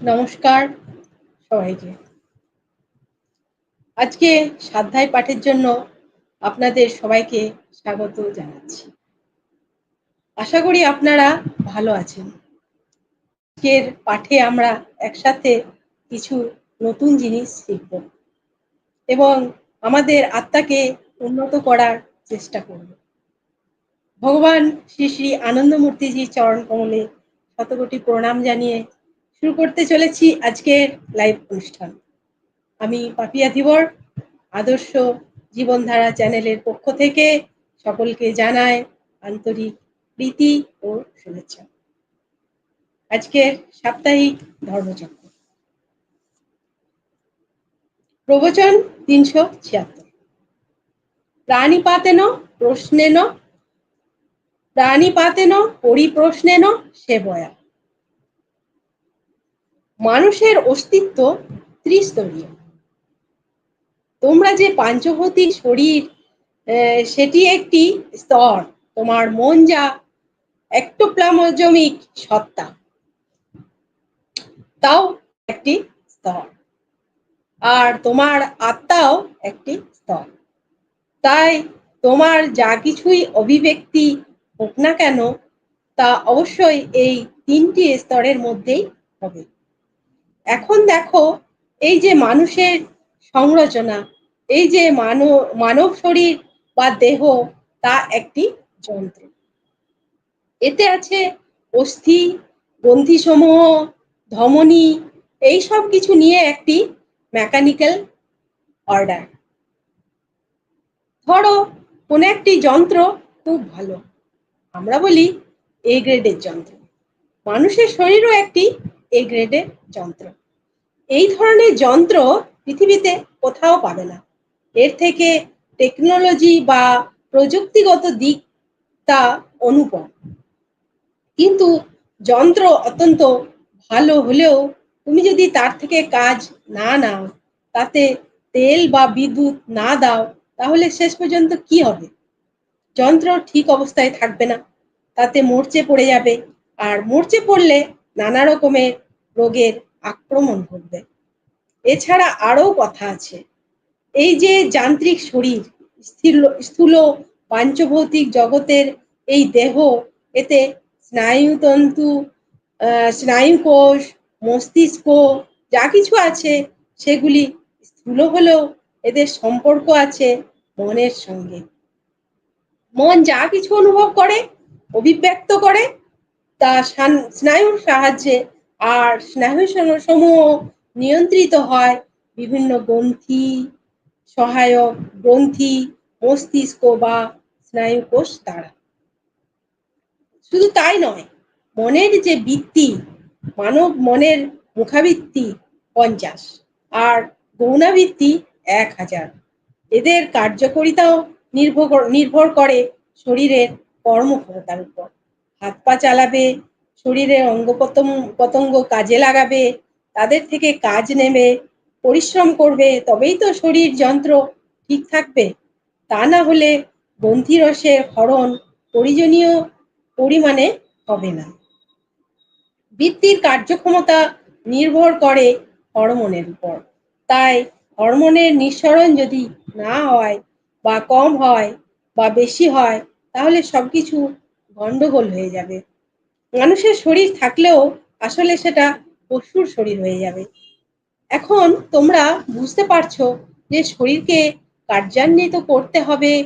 নমস্কার সবাইকে। আজকে সাধ্যায় পাঠের জন্য আপনাদের সবাইকে স্বাগত জানাচ্ছি। আশা করি আপনারা ভালো আছেন। আজকের পাঠে আমরা একসাথে কিছু নতুন জিনিস শিখব এবং আমাদের আত্মাকে উন্নত করার চেষ্টা করব। ভগবান শ্রী শ্রী আনন্দমূর্তিজির চরণ কমলে শতকোটি প্রণাম জানিয়ে শুরু করতে চলেছি আজকের লাইভ অনুষ্ঠান। আমি পাপিয়া ধীবর আদর্শ জীবনধারা চ্যানেলের পক্ষ থেকে সকলকে জানায় আন্তরিক প্রীতি ও শুভেচ্ছা। আজকের সাপ্তাহিক ধর্মচক্র। প্রবচন তিনশো ছিয়াত্তর। প্রাণীপাতেন প্রশ্নেন, প্রাণীপাতেন পরিপ্রশ্নেন সেবয়া মানুষের অস্তিত্ব ত্রিস্তরীয়। তোমরা যে পাঞ্চভৌতিক শরীর সেটি একটি স্তর। তোমার মন যা একটোপ্লামজমিক সত্তা, তাও একটি স্তর। আর তোমার আত্মাও একটি স্তর। তাই তোমার যা কিছুই অভিব্যক্তি হোক না কেন, তা অবশ্যই এই তিনটি স্তরের মধ্যেই হবে। এখন দেখো, এই যে মানুষের সংরচনা, এই যে মানব মানব শরীর বা দেহ, তা একটি যন্ত্র। এতে আছে অস্থি গ্রন্থিসমূহ ধমনী, এই সব কিছু নিয়ে একটি মেকানিক্যাল অর্ডার ধরো, কোন একটি যন্ত্র খুব ভালো। আমরা বলি এ গ্রেডের যন্ত্র। মানুষের শরীরও একটি এ গ্রেডের যন্ত্র। এই ধরনের যন্ত্র পৃথিবীতে কোথাও পাবে না। এর থেকে টেকনোলজি বা প্রযুক্তিগত দিক তা অনুপম। কিন্তু যন্ত্র অত্যন্ত ভালো হলেও তুমি যদি তার থেকে কাজ না নাও, তাতে তেল বা বিদ্যুৎ না দাও, তাহলে শেষ পর্যন্ত কি হবে? যন্ত্র ঠিক অবস্থায় থাকবে না। তাতে মরচে পড়ে যাবে। আর মরচে পড়লে নানা রকমের রোগের আক্রমণ করবে এছাড়া আরও কথা আছে। এই যে যান্ত্রিক শরীর স্থূল পাঞ্চভৌতিক জগতের এই দেহ, এতে স্নায়ুতন্তু স্নায়ুকোষ, মস্তিষ্ক যা কিছু আছে, সেগুলি স্থূল হলেও এদের সম্পর্ক আছে মনের সঙ্গে। মন যা কিছু অনুভব করে, অভিব্যক্ত করে, তা স্নায়ুর সাহায্যে আর স্নায়ু সমূহ নিয়ন্ত্রিত হয় বিভিন্ন গ্রন্থি, সহায়ক গ্রন্থি, মস্তিষ্ক বা স্নায়ুকোষ দ্বারা। শুধু তাই নয়, মনের যে বৃত্তি, মানব মনের মুখাবৃত্তি পঞ্চাশ, আর গৌণাবৃত্তি এক হাজার। এদের কার্যকরিতাও নির্ভর নির্ভর করে শরীরের কর্মক্ষমতার উপর। হাত পা চালাবে শরীরের অঙ্গ পতঙ্গ কাজে লাগাবে, তাদের থেকে কাজ নেবে, পরিশ্রম করবে, তবেই তো শরীর যন্ত্র ঠিক থাকবে। তা না হলে গ্রন্থিরসের হরণ প্রয়োজনীয় পরিমাণে হবে না। বৃত্তির কার্যক্ষমতা নির্ভর করে হরমোনের উপর। তাই হরমোনের নিঃসরণ যদি না হয় বা কম হয় বা বেশি হয়, তাহলে সবকিছু গন্ডগোল হয়ে যাবে। মানুষের শরীর থাকলেও আসলে সেটা পশুর শরীর হয়ে যাবে। এখন তোমরা বুঝতে পারছ যে শরীরকে কার্যান্বিত করতে হবে।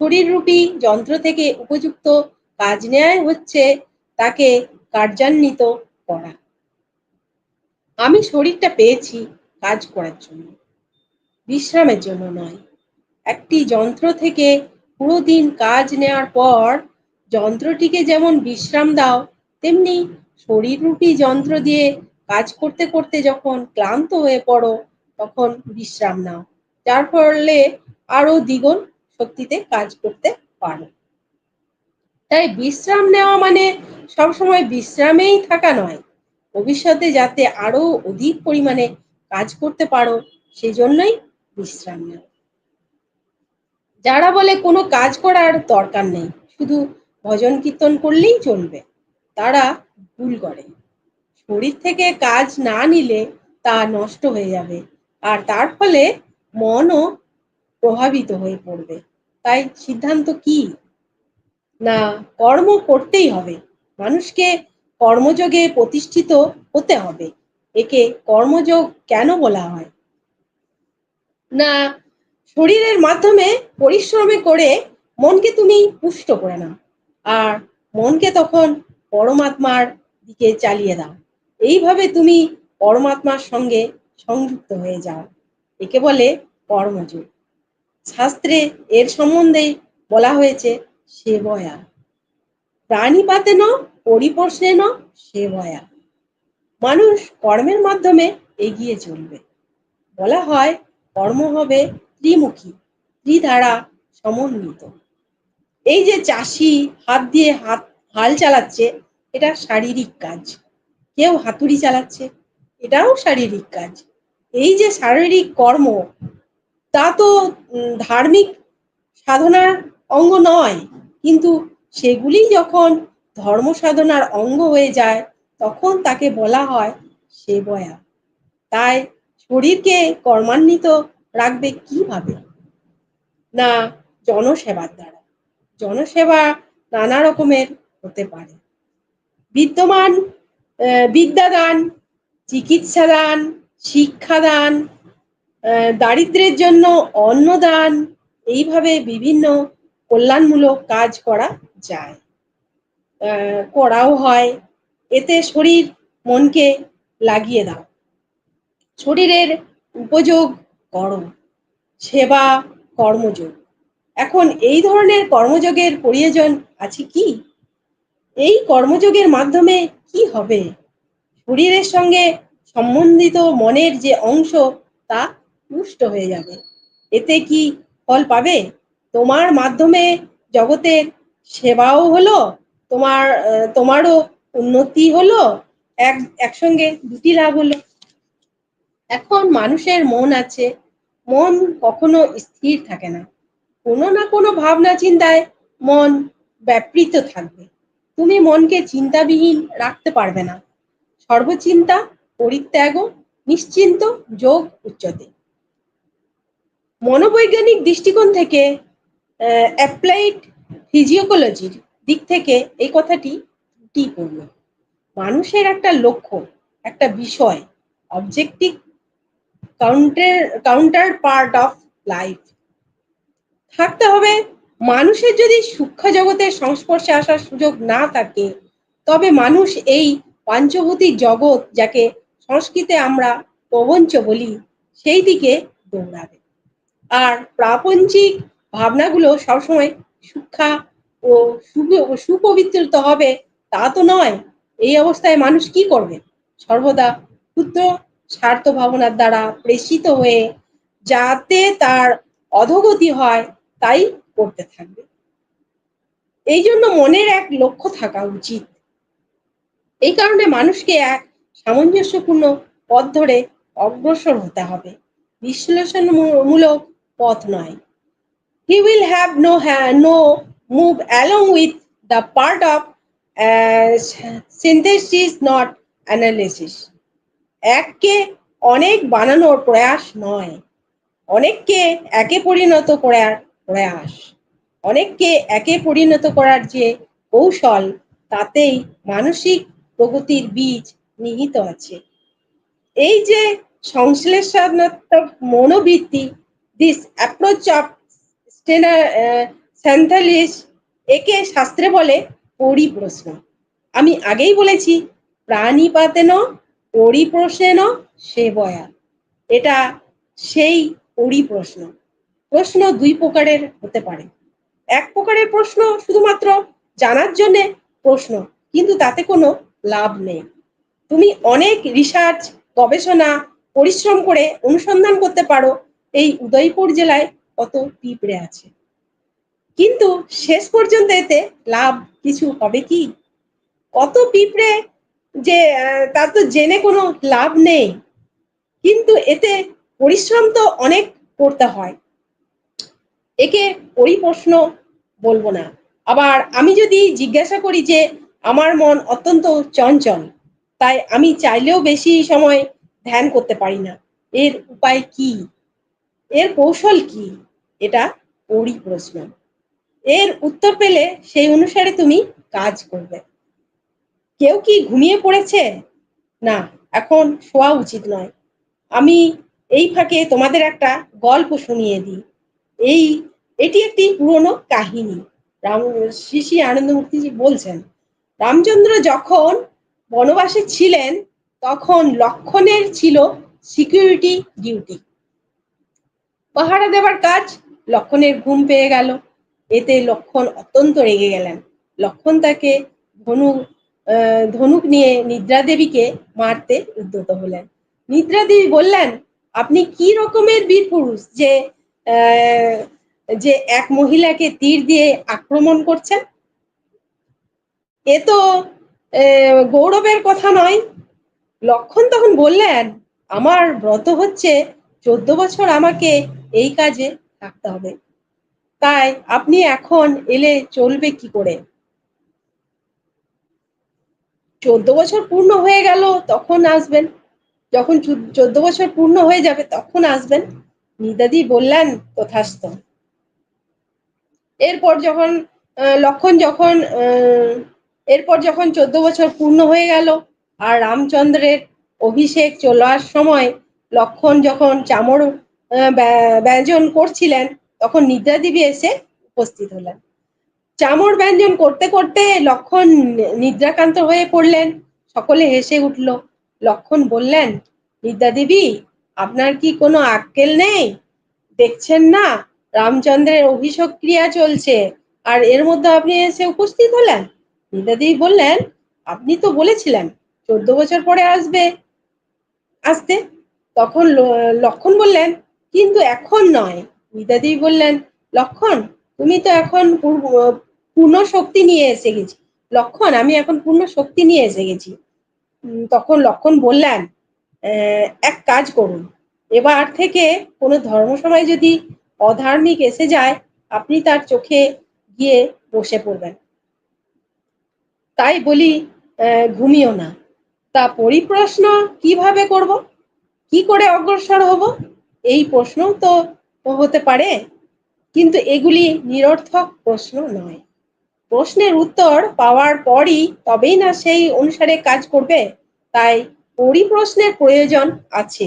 শরীর শরীররূপী যন্ত্র থেকে উপযুক্ত কাজ নেয় হচ্ছে তাকে কার্যান্বিত করা। আমি শরীরটা পেয়েছি কাজ করার জন্য, বিশ্রামের জন্য নয়। একটি যন্ত্র থেকে পুরো দিন কাজ নেওয়ার পর যন্ত্রটিকে যেমন বিশ্রাম দাও তেমনি শরীররূপী যন্ত্র দিয়ে কাজ করতে করতে যখন ক্লান্ত হয়ে পড়ো, তখন বিশ্রাম নাও। যার ফলে আরও দ্বিগুণ শক্তিতে কাজ করতে পারো। তাই বিশ্রাম নেওয়া মানে সবসময় বিশ্রামেই থাকা নয়, ভবিষ্যতে যাতে আরও অধিক পরিমাণে কাজ করতে পারো, সেজন্যই বিশ্রাম নেওয়া যারা বলে কোনো কাজ করার দরকার নেই, শুধু ভজন কীর্তন করলেই চলবে। তারা ভুল করে। শরীর থেকে কাজ না নিলে তা নষ্ট হয়ে যাবে। আর তার ফলে মনও প্রভাবিত হয়ে পড়বে। তাই সিদ্ধান্ত কি? না, কর্ম করতেই হবে। মানুষকে কর্মযোগে প্রতিষ্ঠিত হতে হবে। একে কর্মযোগ কেন বলা হয়? না, শরীরের মাধ্যমে পরিশ্রমে করে মনকে তুমি পুষ্ট করে নাও। আর মনকে তখন পরমাত্মার দিকে চালিয়ে দাও। এইভাবে তুমি পরমাত্মার সঙ্গে সংযুক্ত হয়ে যাও। একে বলে কর্মযোগ। শাস্ত্রে এর সম্বন্ধে বলা হয়েছে, সেবয়া। প্রাণীপাতে ন পরিপোষণে ন, সেবয়া। মানুষ কর্মের মাধ্যমে এগিয়ে চলবে। বলা হয়, কর্ম হবে ত্রিমুখী, ত্রিধারা সমন্বিত। এই যে চাষি হাত দিয়ে হাত হাল চালাচ্ছে, এটা শারীরিক কাজ। কেউ হাতুড়ি চালাচ্ছে, এটাও শারীরিক কাজ। এই যে শারীরিক কর্ম, তা তো ধার্মিক সাধনার অঙ্গ নয়। কিন্তু সেগুলি যখন ধর্ম সাধনার অঙ্গ হয়ে যায়, তখন তাকে বলা হয় সেবয়া। তাই শরীরকে কর্মান্বিত রাখবে কীভাবে? না, জনসেবার দ্বারা। জনসেবা নানা রকমের পারে। বিদ্যমান বিদ্যাদান, চিকিৎসাদান, শিক্ষাদান দারিদ্রের জন্য অন্নদান, এইভাবে বিভিন্ন কল্যাণমূলক কাজ করা যায়। করাও হয়। এতে শরীর মনকে লাগিয়ে দাও। শরীরের উপযোগ করো। সেবা, কর্মযোগ। এখন এই ধরনের কর্মযোগের প্রয়োজন আছে কি? এই কর্মযোগের মাধ্যমে কি হবে? শরীরের সঙ্গে সম্বন্ধিত মনের যে অংশ, তা পুষ্ট হয়ে যাবে। এতে কি ফল পাবে? তোমার মাধ্যমে জগতের সেবাও হলো, তোমার, তোমারও উন্নতি হলো, এক, একসঙ্গে দুটি লাভ হলো। এখন মানুষের মন আছে, মন কখনো স্থির থাকে না। কোনো না কোনো ভাবনা চিন্তায় মন ব্যাপৃত থাকবে। তুমি মনকে চিন্তাবিহীন রাখতে পারবে না। সর্বচিন্তা পরিত্যাগ নিশ্চিন্ত যোগ উচ্চতে। মনোবৈজ্ঞানিক দৃষ্টিকোণ থেকে অ্যাপ্লাইড ফিজিওকোলজির দিক থেকে এই কথাটি ত্রুটিপূর্ণ। মানুষের একটা লক্ষ্য, একটা বিষয় objective counter counter part of life থাকতে হবে মানুষের যদি সূক্ষ্ম জগতের সংস্পর্শে আসার সুযোগ না থাকে, তবে মানুষ এই পাঞ্চভূতিক জগৎ যাকে সংস্কৃতে আমরা প্রবঞ্চ বলি, সেই দিকে দৌড়াবে। আর প্রাপঞ্চিক ভাবনাগুলো সবসময় সুক্ষা ও সুপবিত্রিত হবে, তা তো নয়। এই অবস্থায় মানুষ কি করবে? সর্বদা ক্ষুদ্র স্বার্থ ভাবনার দ্বারা প্রেষিত হয়ে যাতে তার অধগতি হয়, তাই করতে থাকবে। এই জন্য মনের এক লক্ষ্য থাকা উচিত। এই কারণে মানুষকে এক সামঞ্জস্যপূর্ণ পথ ধরে অগ্রসর হতে হবে। বিশ্লেষণমূলক পথ নয়। হি উইল হ্যাভ নো হ্যা no move along with the part of synthesis not analysis এককে অনেক বানানোর প্রয়াস নয়। অনেককে একে পরিণত করার প্রয়াস। অনেককে একে পরিণত করার যে কৌশল, তাতেই মানসিক প্রগতির বীজ নিহিত আছে। এই যে সংশ্লেষণাত্মক মনোবৃত্তি দিস অ্যাপ্রোচ অফ স্যান্থালিস একে শাস্ত্রে বলে পরিপ্রশ্ন। আমি আগেই বলেছি, প্রাণীপাতেন, পরিপ্রশ্নেন, সেবয়া। এটা সেই পরিপ্রশ্ন। প্রশ্ন দুই প্রকারের হতে পারে। এক প্রকারের প্রশ্ন শুধুমাত্র জানার জন্যে প্রশ্ন, কিন্তু তাতে কোনো লাভ নেই। তুমি অনেক রিসার্চ গবেষণা, পরিশ্রম করে অনুসন্ধান করতে পারো, এই উদয়পুর জেলায় কত পিঁপড়ে আছে। কিন্তু শেষ পর্যন্ত এতে লাভ কিছু হবে কি? কত পিঁপড়ে যে তার তো জেনে কোনো লাভ নেই। কিন্তু এতে পরিশ্রম তো অনেক করতে হয়। একে পরিপ্রশ্ন বলব না। আবার আমি যদি জিজ্ঞাসা করি যে, আমার মন অত্যন্ত চঞ্চল, তাই আমি চাইলেও বেশি সময় ধ্যান করতে পারি না। এর উপায় কি? এর কৌশল কি? এটা পরিপ্রশ্ন এর উত্তর পেলে সেই অনুসারে তুমি কাজ করবে। কেউ কি ঘুমিয়ে পড়েছে? না, এখন শোয়া উচিত নয়। আমি এই ফাঁকে তোমাদের একটা গল্প শুনিয়ে দিই। এই, এটি একটি পুরনো কাহিনী। রাম শ্রী শ্রী আনন্দমূর্তিজি বলছেন, রামচন্দ্র যখন বনবাসে ছিলেন, তখন লক্ষণের ছিল সিকিউরিটি ডিউটি পাহারা দেবার কাজ, লক্ষণের ঘুম পেয়ে গেল। এতে লক্ষণ অত্যন্ত রেগে গেলেন। লক্ষণ তাকে ধনু ধনুক নিয়ে নিদ্রা দেবীকে মারতে উদ্যত হলেন। নিদ্রা দেবী বললেন, আপনি কি রকমের বীর পুরুষ যে যে এক মহিলাকে তীর দিয়ে আক্রমণ করছেন, এ তো গৌরবের কথা নয়। লক্ষণ তখন বললেন, আমার ব্রত হচ্ছে, চোদ্দ বছর আমাকে এই কাজে থাকতে হবে। তাই আপনি এখন এলে চলবে কি করে? চোদ্দ বছর পূর্ণ হয়ে গেল, তখন আসবেন। যখন চোদ্দ বছর পূর্ণ হয়ে যাবে, তখন আসবেন। নিদাদি বললেন, তথাস্ত। এরপর যখন লক্ষণ যখন এরপর যখন চোদ্দ বছর পূর্ণ হয়ে গেল আর রামচন্দ্রের অভিষেক চলার সময় লক্ষণ যখন চামর ব্যঞ্জন করছিলেন, তখন নিদ্রা দেবী এসে উপস্থিত হলেন। চামর ব্যঞ্জন করতে করতে লক্ষণ নিদ্রাকান্ত হয়ে পড়লেন। সকলে হেসে উঠল। লক্ষণ বললেন বিদ্যা দেবী আপনার কি কোনো আক্কেল নেই? দেখছেন না? রামচন্দ্রের অভিষেক ক্রিয়া চলছে। আর এর মধ্যে আপনি এসে উপস্থিত হলেন। বিদ্যা বললেন, আপনি তো বলেছিলেন, চোদ্দ বছর পরে আসবে। আসতে। তখন লক্ষণ বললেন, কিন্তু এখন নয়। বিদ্যা বললেন, লক্ষণ, তুমি তো এখন পূর্ণ শক্তি নিয়ে এসে গেছি। লক্ষণ, আমি এখন পূর্ণ শক্তি নিয়ে এসে গেছি। তখন লক্ষণ বললেন এক কাজ করুন। এবার থেকে কোনো ধর্মসভায় যদি অধার্মিক এসে যায়, আপনি তার চোখে গিয়ে বসে পড়বেন। তাই বলি ঘুমিও না। তা পরিপ্রশ্ন কীভাবে করব? কি করে অগ্রসর হব? এই প্রশ্নও তো হতে পারে। কিন্তু এগুলি নিরর্থক প্রশ্ন নয়। প্রশ্নের উত্তর পাওয়ার পরই তবেই না সেই অনুসারে কাজ করবে। তাই পরিপ্রশ্নের প্রয়োজন আছে।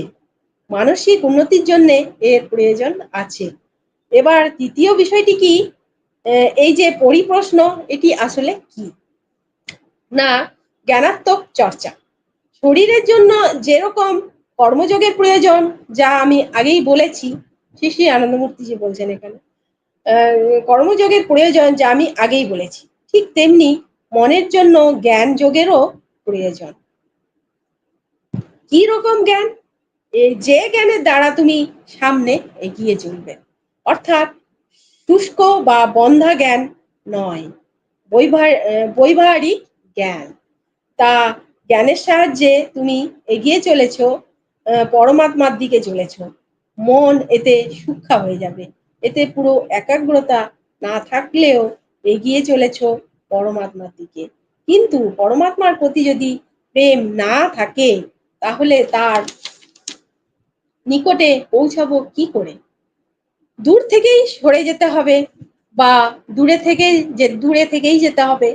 মানসিক উন্নতির জন্য এর প্রয়োজন আছে। এবার তৃতীয় বিষয়টি কি? এই যে পরিপ্রশ্ন, এটি আসলে কি? না, জ্ঞানাত্মক চর্চা। শরীরের জন্য যেরকম কর্মযোগের প্রয়োজন, যা আমি আগেই বলেছি, শ্রী শ্রী আনন্দমূর্তি যে বলছেন এখানে কর্মযোগের প্রয়োজন যা আমি আগেই বলেছি, ঠিক তেমনি মনের জন্য জ্ঞান যোগেরও প্রয়োজন। কি রকম জ্ঞান যে জ্ঞানের দ্বারা তুমি সামনে এগিয়ে চলবে। অর্থাৎ শুষ্ক বা বন্ধা জ্ঞান নয় বৈবাহিক জ্ঞান। তা জ্ঞানের সাহায্যে তুমি এগিয়ে চলেছ পরমাত্মার দিকে চলেছ। মন এতে সূক্ষা হয়ে যাবে। এতে পুরো একাগ্রতা না থাকলেও এগিয়ে চলেছ পরমাত্মার দিকে। কিন্তু পরমাত্মার প্রতি যদি প্রেম না থাকে তাহলে তার নিকটে পৌঁছাবো কি করে? দূর থেকেই সরে যেতে হবে বা দূরে থেকে যে, দূরে থেকেই যেতে হবে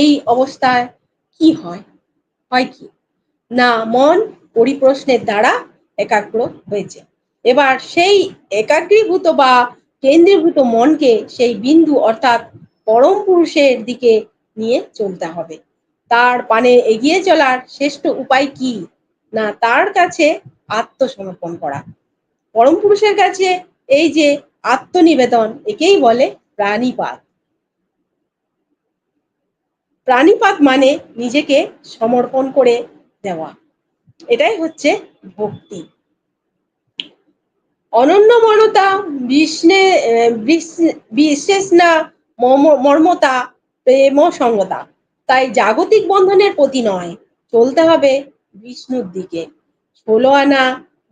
এই অবস্থায় কি হয়? হয় কি? না, মন পরিপ্রশ্নের দ্বারা একাগ্র হয়েছে। এবার সেই একাগ্রীভূত বা কেন্দ্রীভূত মনকে সেই বিন্দু অর্থাৎ পরম পুরুষের দিকে নিয়ে চলতে হবে। তার পানে এগিয়ে চলার শ্রেষ্ঠ উপায় কি? না, তার কাছে আত্মসমর্পণ করা। পরম পুরুষের কাছে এই যে আত্মনিবেদন, একেই বলে প্রাণীপাত। প্রাণীপাত মানে নিজেকে সমর্পণ করে দেওয়া। এটাই হচ্ছে ভক্তি। অনন্য মনতা বিষ্ণে বিশেষ না মর্মতা প্রেম সঙ্গতা তাই জাগতিক বন্ধনের প্রতি নয়, চলতে হবে বিষ্ণুর দিকে। ষোলো আনা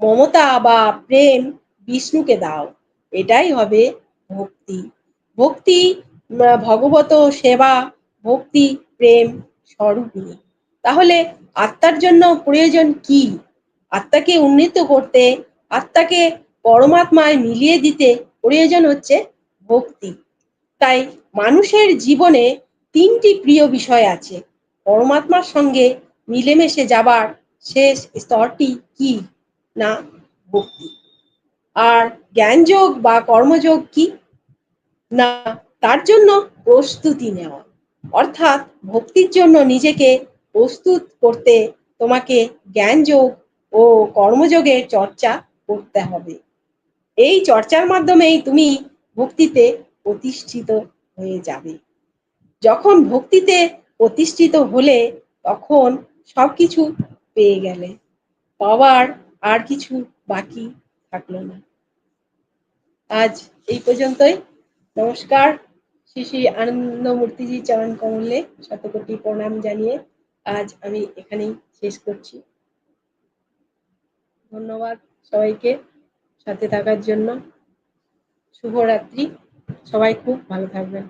মমতা বা প্রেম বিষ্ণুকে দাও, এটাই হবে ভক্তি। ভক্তি ভগবত সেবা, ভক্তি, প্রেম স্বরূপিণী। তাহলে আত্মার জন্য প্রয়োজন কি? আত্মাকে উন্নীত করতে, আত্মাকে পরমাত্মায় মিলিয়ে দিতে প্রয়োজন হচ্ছে ভক্তি। তাই মানুষের জীবনে তিনটি প্রিয় বিষয় আছে। পরমাত্মার সঙ্গে মিলেমিশে যাবার শেষ স্তরটি কি না ভক্তি? আর জ্ঞানযোগ বা কর্মযোগ কি? না, তার জন্য প্রস্তুতি নেওয়া। অর্থাৎ ভক্তির জন্য নিজেকে প্রস্তুত করতে তোমাকে জ্ঞানযোগ ও কর্মযোগের চর্চা করতে হবে। এই চর্চার মাধ্যমেই তুমি ভক্তিতে প্রতিষ্ঠিত হয়ে যাবে। যখন ভক্তিতে প্রতিষ্ঠিত হলে তখন সবকিছু পেয়ে গেলে। পাওয়ার আর কিছু বাকি থাকল না। আজ এই পর্যন্তই। নমস্কার। শ্রী শ্রী আনন্দমূর্তিজি চরণ কমলে শতকোটি প্রণাম জানিয়ে আজ আমি এখানেই শেষ করছি। ধন্যবাদ সবাইকে সাথে থাকার জন্য। শুভরাত্রি। সবাই খুব ভালো থাকবেন।